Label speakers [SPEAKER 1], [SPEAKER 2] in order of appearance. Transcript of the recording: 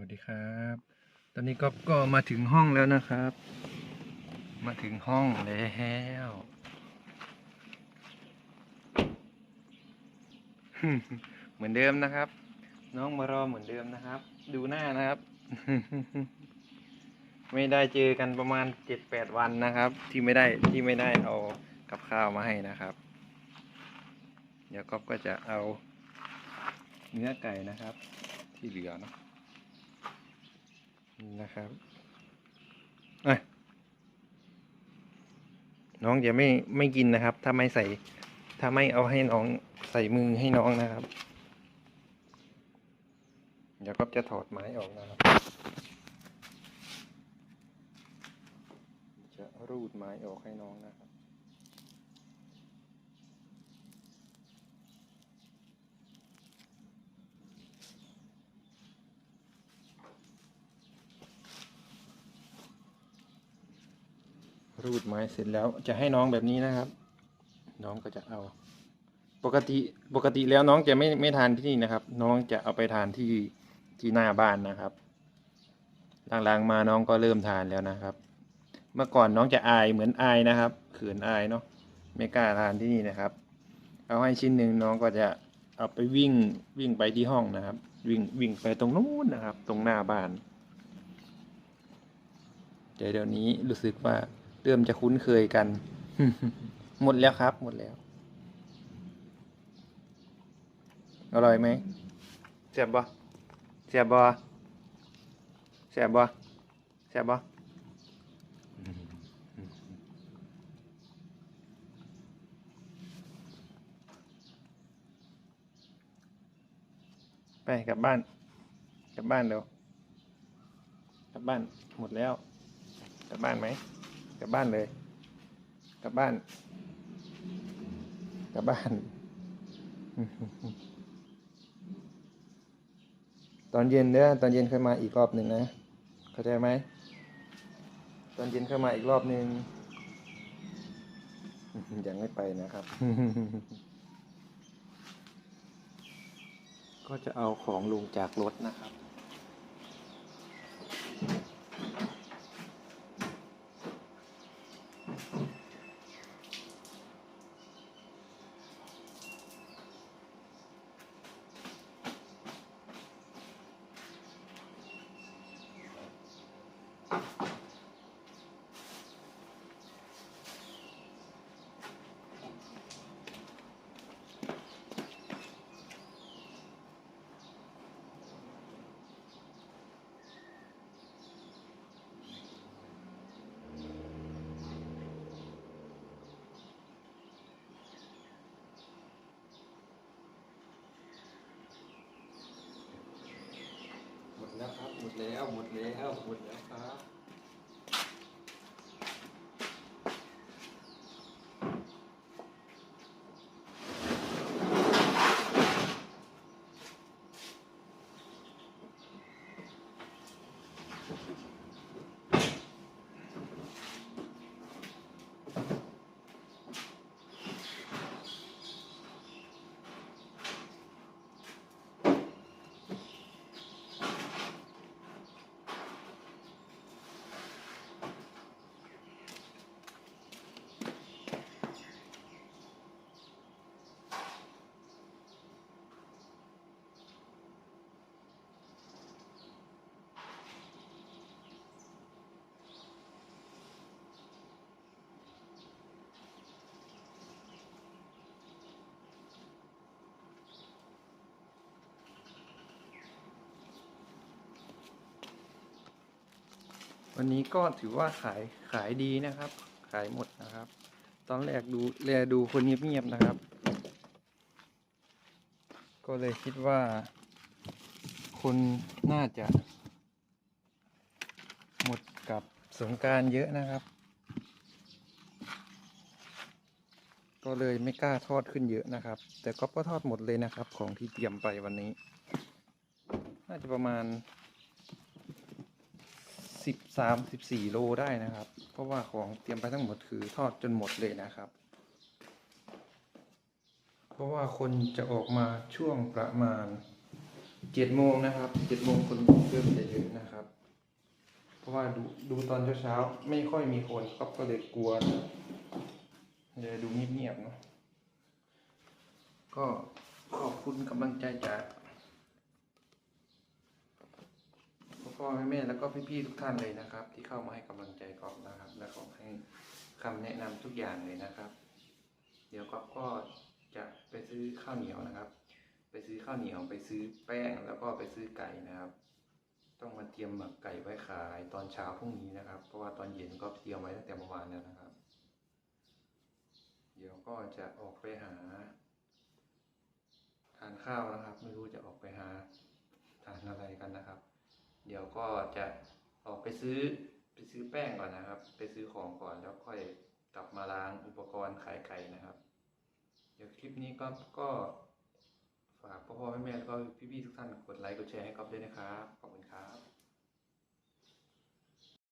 [SPEAKER 1] วัสดีครับ ตอนนี้ก็ก็มาถึงห้องแล้วนะครับ มาถึงห้องแล้วเหมือนเดิมนะครับ น้องมารอเหมือนเดิมนะครับ ดูหน้านะครับ ไม่ได้เจอกันประมาณเจ็ดแปดวันนะครับ ที่ไม่ได้ที่ไม่ได้เอากับข้าวมาให้นะครับ เดี๋ยวก๊อฟก็จะเอาเนื้อไก่นะครับ ที่เหลือเนาะ นะครับน้องจะไม่ไม่กินนะครับ ถ้าไม่ใส่ ถ้าไม่เอาให้น้องใส่มือให้น้องนะครับ เดี๋ยวก็จะถอดไม้ออกนะครับ จะรูดไม้ออกให้น้องนะครับ รูดไม้เสร็จแล้วจะให้น้องแบบนี้นะครับ น้องก็จะเอา ปกติปกติแล้วน้องจะไม่ไม่ทานที่นี่นะครับ น้องจะเอาไปทานที่ที่หน้าบ้านนะครับหลังๆมาน้องก็เริ่มทานแล้วนะครับ เมื่อก่อนน้องจะอายเหมือนอายนะครับเขินอายเนาะไม่กล้าทานที่นี่นะครับ เอาให้ชิ้นหนึ่งน้องก็จะเอาไปวิ่งวิ่งไปที่ห้องนะครับ วิ่งวิ่งไปตรงนู้นนะครับ ตรงหน้าบ้านแต่เดี๋ยวนี้รู้สึกว่า เริ่มจะคุ้นเคยกัน หมดแล้วครับ หมดแล้ว อร่อยไหมแซ่บบ่แซ่บบ่แซ่บบ่แซ่บบ่ไปกลับบ้านกลับบ้านเดี๋ยวกลับบ้านหมดแล้วกลับบ้านไหม กลับบ้านเลย กลับบ้าน กลับบ้าน ตอนเย็นเด้อตอนเย็นค่อยมาอีกรอบหนึ่งนะ เข้าใจไหม ตอนเย็นค่อยมาอีกรอบหนึ่งยังไม่ไปนะครับ ก็จะเอาของลงจากรถนะครับ หมดแล้วครับ หมดแล้วหมดแล้วหมดแล้วครับ วันนี้ก็ถือว่าขายขายดีนะครับ ขายหมดนะครับ ตอนแรกดูแลดูคนเงียบๆนะครับ ก็เลยคิดว่า คนน่าจะ หมดกับสงการเยอะนะครับ ก็เลยไม่กล้าทอดขึ้นเยอะนะครับ แต่ก็ก็ทอดหมดเลยนะครับ ของที่เตรียมไปวันนี้ น่าจะประมาณ สิบสามสิบสี่โลได้นะครับ เพราะว่าของเตรียมไปทั้งหมดคือทอดจนหมดเลยนะครับ เพราะว่าคนจะออกมาช่วงประมาณเจ็ดโมงนะครับเจ็ดโมงคนเริ่มจะเยอะนะคราะว่าดูดูตอนเช้าๆไม่ค่อยมีคนก็ก็เลยกลัวเลยดูเงียบๆเนาะก็ขอบคุณกำลังใจจาก พ่อแม่แล้วก็พี่ๆทุกท่านเลยนะครับ ที่เข้ามาให้กำลังใจกอบนะครับ และขอให้คำแนะนำทุกอย่างเลยนะครับ เดี๋ยวก๊อฟก็จะไปซื้อข้าวเหนียวนะครับ ไปซื้อข้าวเหนียวไปซื้อแป้งแล้วก็ไปซื้อไก่นะครับ ต้องมาเตรียมหมักไก่ไว้ขายตอนเช้าพรุ่งนี้นะครับ เพราะว่าตอนเย็นก็เตรียมไว้ตั้งแต่เมื่อวานแล้วนะครับ เดี๋ยวก็จะออกไปหาทานข้าวนะครับ ไม่รู้จะออกไปหาทานอะไรกันนะครับ เดี๋ยวก็จะออกไปซื้อไปซื้อแป้งก่อนนะครับ ไปซื้อของก่อนแล้วค่อยกลับมาล้างอุปกรณ์ขายไข่นะครับ เดี๋ยวคลิปนี้ก็ก็ฝากพ่อพ่อแม่แม่แล้วก็พี่ๆทุกท่านกดไลค์กดแชร์ให้ก๊อฟด้วยนะครับ ขอบคุณครับ